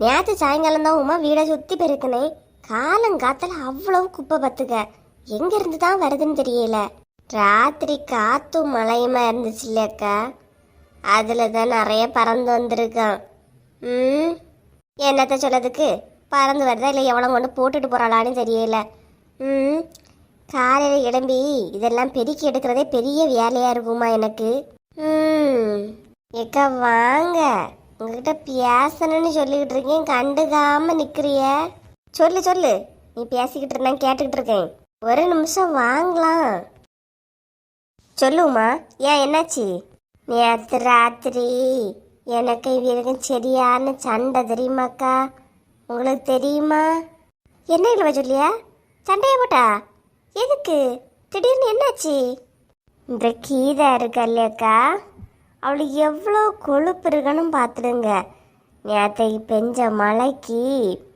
நேற்று சாயங்காலம் தான் உமா வீடை சுற்றி பெருக்கினேன் காலங்காத்தில் அவ்வளவு குப்பை பத்துக்க எங்க இருந்து தான் வருதுன்னு தெரியல. ராத்திரி காத்தும் மழையுமா இருந்துச்சு இல்லையக்கா அதில் தான் நிறைய பறந்து வந்திருக்கான். ம்? என்னத்த சொல்லதுக்கு பறந்து வருதா இல்லை எவ்வளோ கொண்டு போட்டுட்டு போகிறாளான்னு தெரியல. ம்? காலையில் கிளம்பி இதெல்லாம் பெருக்கி எடுக்கிறதே பெரிய வேலையாக இருக்குமா எனக்கு? ம். ஏக்கா வாங்க. உங்ககிட்ட பேசணும்னு சொல்லிக்கிட்டு இருக்கேன். கண்டுக்காம நிக்கிறிய? சொல்லு சொல்லு. நீ பேசிக்கிட்டு இருந்தா கேட்டுக்கிட்டு இருக்கேன். ஒரு நிமிஷம் வாங்கலாம். சொல்லுமா ஏன் என்னாச்சு? நேற்று ராத்திரி எனக்கு இவருக்கும் சரியான சண்டை தெரியுமாக்கா உங்களுக்கு தெரியுமா? என்ன இல்லவா சொல்லியா? சண்டையை போட்டா? எதுக்கு? திடீர்னு என்னாச்சு? இந்த கீதா இருக்கா இல்லையாக்கா அவளுக்கு எவ்வளோ கொழுப்பு இருக்குன்னு பார்த்துடுங்க. நேற்றைக்கு பெஞ்ச மழைக்கு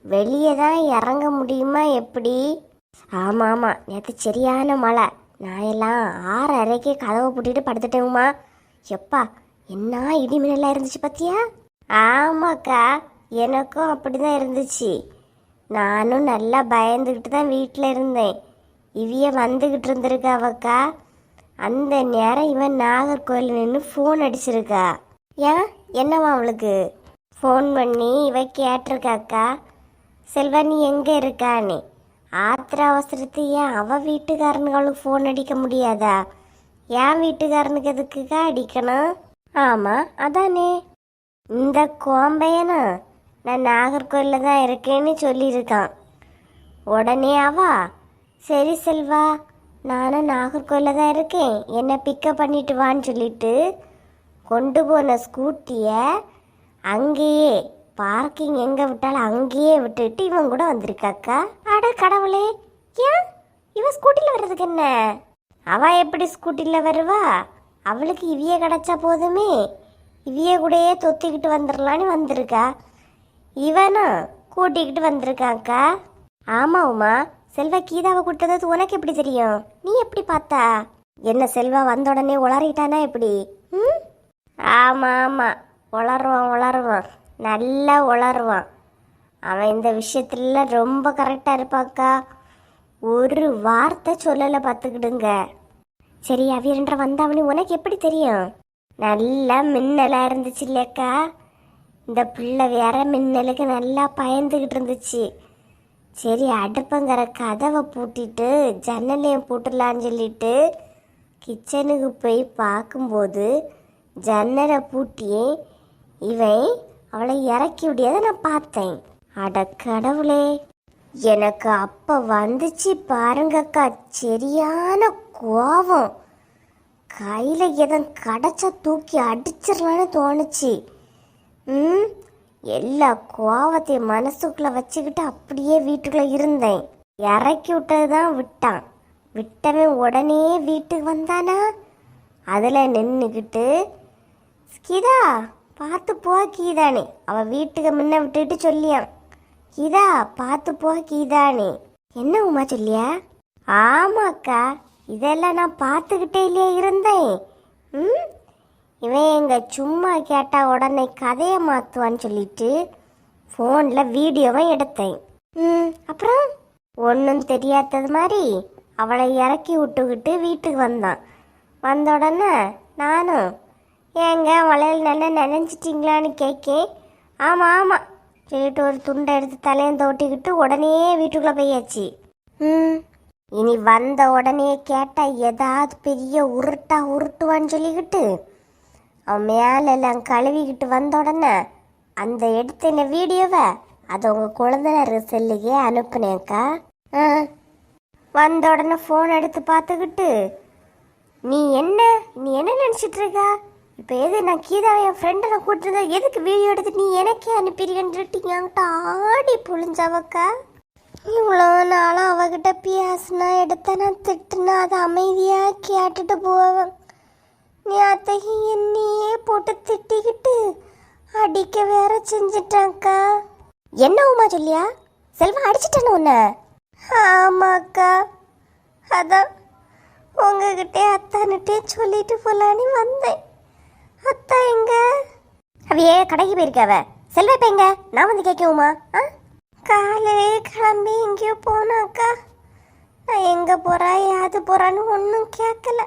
வெளியே தான் இறங்க முடியுமா எப்படி? ஆமாம் ஆமாம் நேற்று சரியான மழை. நான் எல்லாம் ஆறு அறைக்கு கதவை பூட்டிட்டு படுத்துட்டேங்கம்மா எப்பா என்ன இடி இருந்துச்சு பார்த்தியா ஆமாக்கா எனக்கும் அப்படி தான் இருந்துச்சு. நானும் நல்லா பயந்துக்கிட்டு தான் வீட்டில் இருந்தேன். இவிய வந்துக்கிட்டு இருந்திருக்காவக்கா. அந்த நேரம் இவன் நாகர்கோயில் நின்று ஃபோன் அடிச்சிருக்கா. ஏன் என்னவா அவளுக்கு? ஃபோன் பண்ணி இவ கேட்டிருக்காக்கா செல்வா நீ எங்கே இருக்கான்னு ஆத்திர அவசரத்து ஏன் அவ வீட்டுக்காரனுங்களுக்கு ஃபோன் அடிக்க முடியாதா? என் வீட்டுக்காரனுக்கு எதுக்குக்கா அடிக்கணும்? ஆமாம் அதானே. இந்த கோம்பையனா? நான் நாகர்கோயிலில் தான் இருக்கேன்னு சொல்லியிருக்கான். உடனே அவா சரி செல்வா நானும் நாகர்கோயிலில் தான் இருக்கேன். என்னை பிக்கப் பண்ணிட்டு வான்னு சொல்லிட்டு கொண்டு போன ஸ்கூட்டியை அங்கேயே பார்க்கிங் எங்கே விட்டாலும் அங்கேயே விட்டுட்டு இவன் கூட வந்திருக்காக்கா அட கடவுளே ஏன்? இவன் ஸ்கூட்டியில் வர்றதுக்கு என்ன? அவள் எப்படி ஸ்கூட்டியில் வருவா? அவளுக்கு இவிய கிடைச்சா போதுமே. இவிய கூடயே தொத்திக்கிட்டு வந்துடலான்னு வந்திருக்கா. இவனும் கூட்டிக்கிட்டு வந்திருக்காக்கா ஆமாம் உமா செல்வா கீதாவை கொடுத்தது உனக்கு எப்படி தெரியும்? நீ எப்படி பார்த்தா? என்ன செல்வா வந்த உடனே உளறிட்டானா எப்படி? ம்? ஆமாம் ஆமாம் உளருவான் உளருவான் நல்லா உளருவான் அவன் இந்த விஷயத்துல ரொம்ப கரெக்டாக இருப்பாக்கா. ஒரு வார்த்தை சொல்லலை பார்த்துக்கிடுங்க. சரி அவியன்ற வந்தவனு உனக்கு எப்படி தெரியும்? நல்லா மின்னலாக இருந்துச்சு இல்லையக்கா? இந்த பிள்ளை வேற மின்னலுக்கு நல்லா பயந்துக்கிட்டு இருந்துச்சு. சரி அடுப்பங்கிற கதவை பூட்டிட்டு ஜன்னலையும் பூட்டலான்னு சொல்லிட்டு கிச்சனுக்கு போய் பார்க்கும்போது ஜன்னலை பூட்டியே இவன் அவளை இறக்கி விடியதை நான் பார்த்தேன். அட கடவுளே எனக்கு அப்போ வந்துச்சு பாருங்கக்கா சரியான கோபம் கையில் எதன் கடைச்சா தூக்கி அடிச்சிடலான்னு தோணுச்சு. ம் எல்லா கோவத்தையும் மனசுக்குள்ள வச்சுக்கிட்டு அப்படியே வீட்டுக்குள்ள இருந்தேன். இறக்கி விட்டது தான் விட்டான். விட்டவன் உடனே வீட்டுக்கு வந்தானா? அதில் நின்றுக்கிட்டு கீதா பார்த்து போ கீதானே. அவள் வீட்டுக்கு முன்ன விட்டுட்டு சொல்லியான் கீதா பார்த்து போ கீதானே. என்ன உமா சொல்லியா? ஆமாக்கா இதெல்லாம் நான் பார்த்துக்கிட்டே இல்லையா இருந்தேன். ம்? இவன் எங்க சும்மா கேட்டா உடனே கதையை மாத்துவான்னு சொல்லிட்டு ஃபோனில் வீடியோவை எடுத்தேன். ம். அப்புறம் ஒன்றும் தெரியாதது மாதிரி அவளை இறக்கி விட்டுக்கிட்டு வீட்டுக்கு வந்தான். வந்த உடனே நானும் ஏங்க வளையல் நல்லா நினைஞ்சிட்டிங்களான்னு கேட்கேன் ஆமாம் ஆமாம் சொல்லிட்டு ஒரு துண்டை எடுத்து தலையும் தோட்டிக்கிட்டு உடனே வீட்டுக்குள்ளே போயாச்சு. ம். இனி வந்த உடனே கேட்டா ஏதாவது பெரிய உருட்டா உருட்டுவான்னு சொல்லிக்கிட்டு அவன் மேலெல்லாம் கழுவிக்கிட்டு வந்த உடனே அந்த எடுத்தின வீடியோவை அதை உங்கள் குழந்தைனர் செல்லுக்கே அனுப்புனேன்க்கா. ஆ. வந்த உடனே ஃபோன் எடுத்து பார்த்துக்கிட்டு நீ என்ன? நீ என்ன நினச்சிட்டு இருக்கா இப்போ எது நான் கீதாவை என் ஃப்ரெண்டை நான் கூட்டிருந்தா எதுக்கு வீடியோ எடுத்து நீ எனக்கே அனுப்பிடுங்கன்ட்டு ஆடி புழிஞ்சவக்கா. இவ்வளோ நாளும் அவகிட்ட பேசினா எடுத்தனா திட்டுனா அதை அமைதியாக கேட்டுட்டு போவேன். நீ என்னையே போட்டு திட்டிக்கிட்டு அடிக்க வேற செஞ்சிட்டாக்கா என்ன உமா சொல்லியா? செல்வா அடிச்சிட்டானு உன்ன. ஆமாக்கா. அதான் உங்ககிட்டே அத்தானுட்டே சொல்லிட்டு போலான்னு வந்தேன். அத்தா எங்க? அவையே கடைக்கு போயிருக்காவ. செல்வா இப்ப எங்க? நான் வந்து கேட்கவுமா ஆ? காலையிலே கிளம்பி எங்கேயோ போனாக்கா. நான் எங்க போறா யாது போறான்னு ஒன்றும் கேட்கல.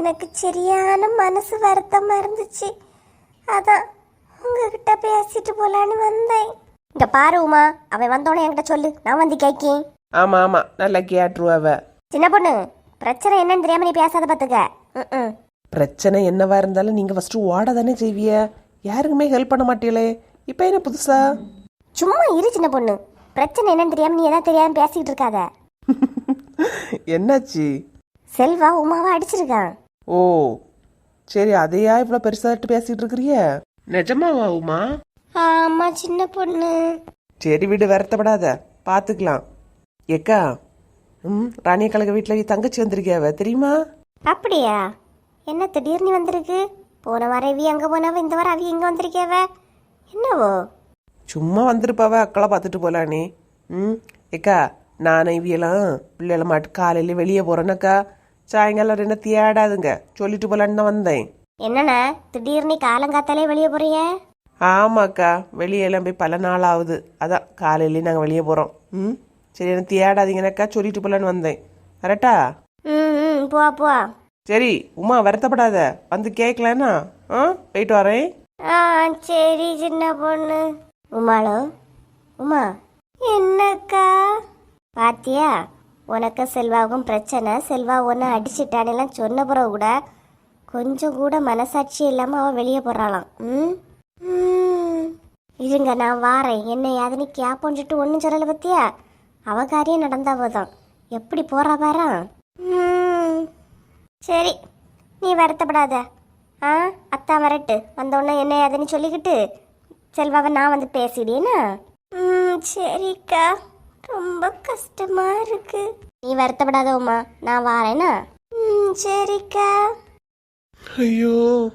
எனக்கு சரியான மனசு வருத்தமா இருந்துச்சு. அதான் உங்ககிட்ட பேசிட்டு போலான்னு வந்தேன். இங்க பாரு உமா அவன் வந்தோடனே என்கிட்ட சொல்லு. நான் வந்து கேட்கேன் ஆமா ஆமா. நல்லா கேட்டுருவ சின்ன பொண்ணு பிரச்சனை என்னன்னு தெரியாம நீ பேசாத பாத்துக்க. பிரச்சனை என்னவா இருந்தாலும் நீங்க ஃபர்ஸ்ட் ஓட தானே செய்விய யாருக்குமே ஹெல்ப் பண்ண மாட்டீங்களே. இப்போ என்ன புதுசா? சும்மா இரு சின்ன பொண்ணு. பிரச்சனை என்னன்னு தெரியாம நீ எதாவது தெரியாம பேசிக்கிட்டு இருக்காத. என்னாச்சு? செல்வா உமாவை அடிச்சிருக்கான். ஓ சரி அதையா இவ்வளோ பெருசாட்டு பேசிட்டு இருக்கிறிய? நிஜமாவா உமா? ஆமா சின்ன பொண்ணு. சரி விடு வருத்தப்படாத. பார்த்துக்கலாம் ஏக்கா ம் ராணிய கழக வீட்டில் தங்கச்சி வந்திருக்கியாவ தெரியுமா? அப்படியா? என்ன திடீர்னு வந்திருக்கு? போன வாரம் இவி அங்க போனவ இந்த வாரம் அவி இங்க வந்திருக்கேவ என்னவோ? சும்மா வந்திருப்பாவ அக்களை பார்த்துட்டு போலானே. ம் ஏக்கா நானும் இவியெல்லாம் பிள்ளைகள மாட்டு காலையில் வெளியே போகிறேன்னாக்கா சாயங்காலம் என்ன தேடாதுங்க சொல்லிட்டு போலான்னு தான் வந்தேன். என்னண்ணா திடீர்னு காலங்காத்தாலே வெளியே போறிய ஆமாக்கா வெளியெல்லாம் போய் பல நாள் ஆகுது. அதான் காலையிலேயே நாங்கள் வெளியே போகிறோம் ம்? சரி என்ன தேடாதீங்கனாக்கா சொல்லிட்டு போலான்னு வந்தேன். கரெக்டா ம் ம் போ போ. சரி உமா வருத்தப்படாத. வந்து கேட்கலான்னா ஆ? போயிட்டு வரேன். ஆ சரி சின்ன பொண்ணு. உமாளோ? உமா என்னக்கா? பாத்தியா? உனக்கு செல்வாவுக்கும் பிரச்சனை. செல்வா ஒன்று அடிச்சிட்டானெல்லாம் சொன்ன பிறகு கூட கொஞ்சம் கூட மனசாட்சி இல்லாமல் அவள் வெளியே போகிறாளாம் ம்? இருங்க நான் வாரேன். என்ன யாதுன்னு சொல்லிட்டு ஒன்றும் சொல்லலை பத்தியா? அவ காரியம் நடந்தாவ தான் எப்படி போறா பாரா. ம். சரி நீ வருத்தப்படாத. ஆ அத்தா வரட்டு. வந்தோடனே என்ன ஏதுன்னு சொல்லிக்கிட்டு செல்வாவை நான் வந்து பேசிடேனா ம் சரிக்கா. ரொம்ப கஷ்டமா இருக்கு. நீ வருத்தப்படாத உமா நான் வாரேனா? ம் சரிக்கா. ஐயோ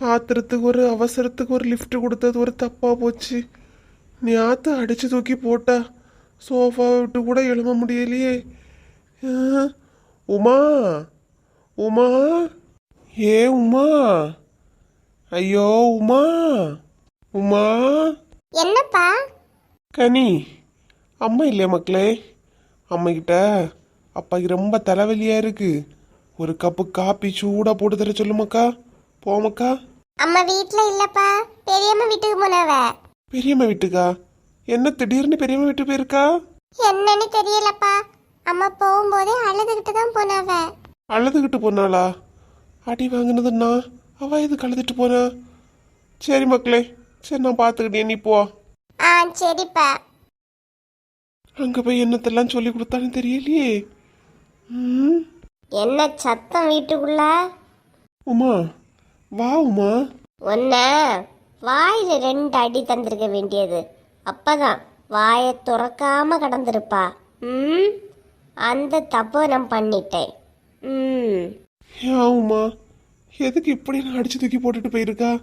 ஆத்திரத்துக்கு ஒரு அவசரத்துக்கு ஒரு லிஃப்ட் கொடுத்தது ஒரு தப்பா போச்சு. நீ ஆத்த அடிச்சு தூக்கி போட்டா சோஃபா விட்டு கூட எழும்ப முடியலையே. ஆ, உமா உமா. ஏ உமா. ஐயோ உமா. உமா. என்னப்பா? கனி. அம்மா இல்லையா மக்களே? அம்மைக்கிட்ட அப்பாக்கு ரொம்ப தலைவலியா இருக்கு. ஒரு கப்பு காப்பி சூடா போட்டு தர சொல்லுமாக்கா? போமக்கா? அம்மா வீட்டில் இல்லப்பா. பெரியம்மா வீட்டுக்கு போனவ. பெரியம்மா வீட்டுக்கா? என்ன திடீர்னு பெரியம்மா வீட்டு போயிருக்கா? என்னன்னு தெரியலப்பா. அம்மா போகும்போதே அழுதுகிட்டு தான் போனவ. அழுதுகிட்டு போனாளா? அடி வாங்கினதுன்னா அவ இது கழுதுட்டு போனா? சரி மக்களே சரி நான் பார்த்துக்கிட்டே நீ போ. ஆ சரிப்பா. அங்க போய் என்னத்தெல்லாம் சொல்லி கொடுத்தான்னு தெரியலையே. ம். என்ன சத்தம் வீட்டுக்குள்ள? உமா வா உமா. ஒன்ன வாயில ரெண்டு அடி தந்திருக்க வேண்டியது. அப்பதான் வாயை துறக்காம கடந்திருப்பா. ம். அந்த தப்பை நான் பண்ணிட்டேன். ம். ஏன் உமா எதுக்கு இப்படி நான் அடிச்சு தூக்கி போட்டுட்டு போயிருக்கா?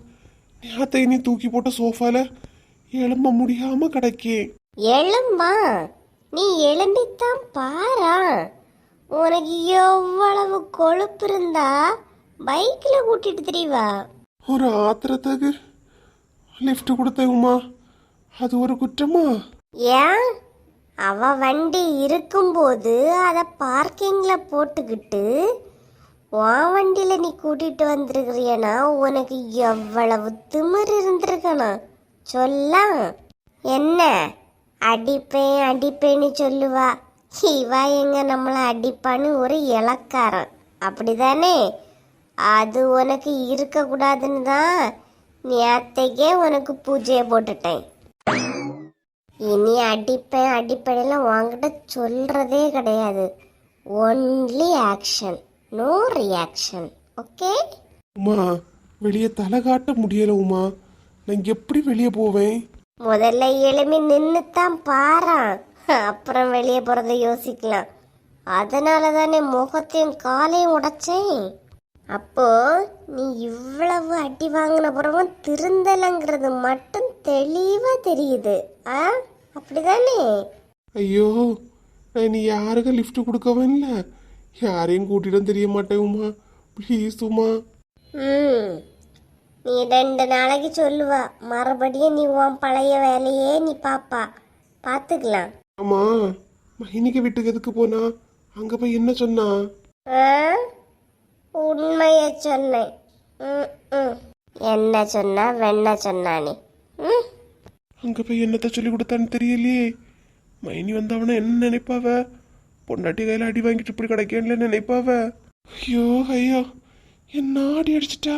நேத்தை நீ தூக்கி போட்ட சோஃபால எழும்ப முடியாம கிடக்கே. எழும்பா. நீ எழும்பித்தான் பாரா. உனக்கு எவ்வளவு கொழுப்பு இருந்தா பைக்ல கூட்டிட்டு தெரியவா ஒரு ஆத்திரத்துக்கு லிஃப்ட் கொடுத்தேன் உமா அது ஒரு குற்றமா? ஏன்? அவ வண்டி இருக்கும்போது அதை பார்க்கிங்ல போட்டுக்கிட்டு உன் வண்டியில நீ கூட்டிட்டு வந்திருக்கிறியனா? உனக்கு எவ்வளவு திமிர் இருந்திருக்கணும். சொல்ல. என்ன? அடிப்பேன் அடிப்பேன்னு சொல்லுவா. இவா எங்க நம்மளை அடிப்பான்னு ஒரு இலக்காரன் அப்படிதானே? அது உனக்கு இருக்கக்கூடாதுன்னு தான் நேத்தைக்கே உனக்கு பூஜையை போட்டுட்டேன். இனி அடிப்பேன் அடிப்படையெல்லாம் உன்கிட்ட சொல்றதே கிடையாது. Only action no reaction okay Uma வெளியே தலை காட்ட முடியல உமா. நான் எப்படி வெளியே போவேன்? முதல்ல எழுமி நின்று தான் பாரான். அப்புறம் வெளியே போகிறத யோசிக்கலாம். அதனால தானே முகத்தையும் காலையும் உடைச்சேன். அப்போ நீ இவ்வளவு அடி வாங்கின பிறகும் திருந்தலைங்கிறது மட்டும் தெளிவா தெரியுது. ஆ? அப்படிதானே? ஐயோ நான் இனி யாருக்கும் லிஃப்ட் கொடுக்கவும் இல்லை? யாரையும் கூட்டிடும் தெரிய மாட்டேன் உமா. ப்ளீஸ் உமா. ம். நீ ரெண்டு நாளைக்கு சொல்லுவா. மறுபடியும் நீ உன் பழைய வேலையே நீ பாப்பா. பார்த்துக்கலாம் ஆமா. மைனிக்கு வீட்டுக்கு எதுக்கு போனா? அங்க போய் என்ன சொன்னா? ஆ? உண்மைய சொன்னேன். ம், ம். என்ன சொன்னா வெண்ண சொன்னா நீ ம்? அங்க போய் என்னத்த சொல்லி கொடுத்தான்னு தெரியலையே. மைனி வந்தவன என்ன நினைப்பாவ? பொண்டாட்டி கையில அடி வாங்கிட்டு இப்படி கிடைக்கல நினைப்பாவ? ஐயோ ஐயோ. என்ன அடி அடிச்சிட்டா?